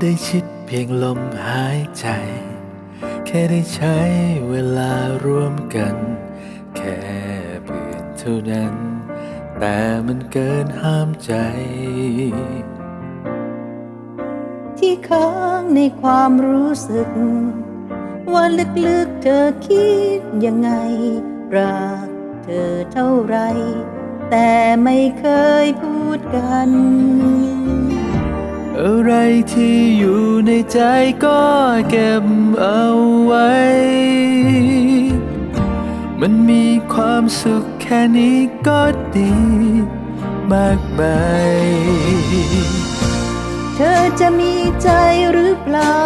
ได้ชิดเพียงลมหายใจ แค่ได้ใช้เวลาร่วมกัน แค่เพื่อนเท่านั้น แต่มันเกินห้ามใจ ที่ค้างในความรู้สึก ว่าลึกๆเธอคิดยังไง รักเธอเท่าไร แต่ไม่เคยพูดกัน อะไรที่อยู่ในใจก็เก็บเอาไว้ มันมีความสุขแค่นี้ก็ดีมากมายเธอจะมีใจหรือเปล่า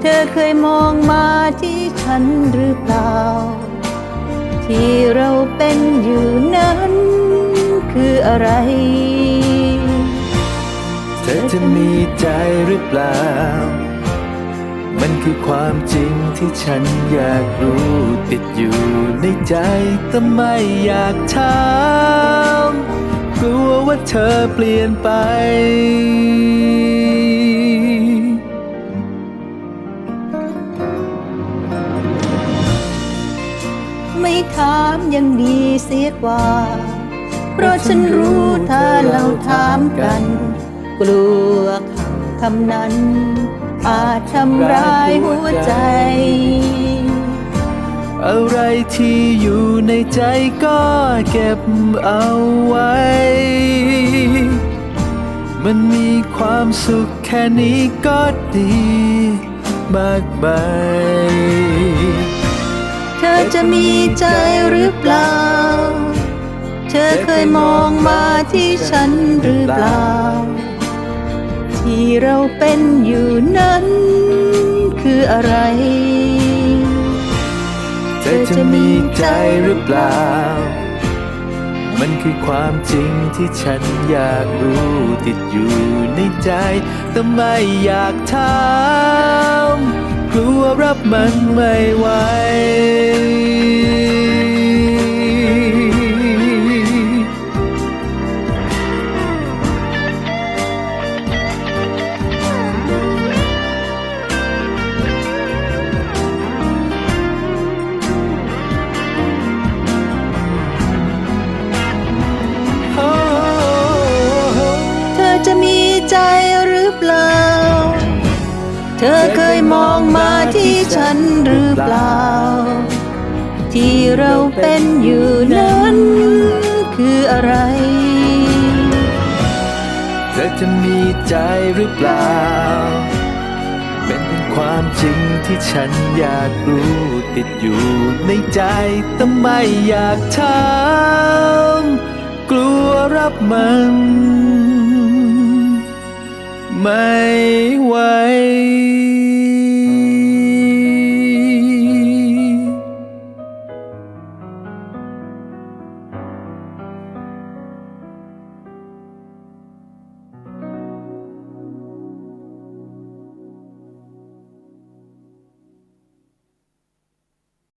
เธอเคยมองมาที่ฉันหรือเปล่า ที่เราเป็นอยู่นั้นคืออะไร เธอจะมีใจหรือเปล่า มันคือความจริงที่ฉันอยากรู้ติดอยู่ในใจแต่ไม่อยากถามกลัวว่าเธอเปลี่ยนไปไม่ถามยังดีเสียกว่า เพราะฉันรู้ถ้าเราถามกัน กลัวคำคำนั้น อาจทำร้ายหัวใจ อะไรที่อยู่ในใจก็เก็บเอาไว้ มันมีความสุขแค่นี้ก็ดีมากมายเธอจะมีใจหรือเปล่า เธอเคยมองมาที่ฉันหรือเปล่า ที่เราเป็นอยู่นั้น คืออะไร เธอจะมีใจหรือเปล่า มันคือความจริงที่ฉันอยากรู้ติดอยู่ในใจแต่ไม่อยากถามกลัวรับมันไม่ไหว หรือเปล่า เธอเคยมองมาที่ฉันหรือเปล่า ที่เราเป็นอยู่นั้นคืออะไร เธอจะมีใจหรือเปล่า เป็นเป็นความจริงที่ฉันอยากรู้ติดอยู่ในใจแต่ไม่อยากถามกลัวรับมัน ไม่ไหว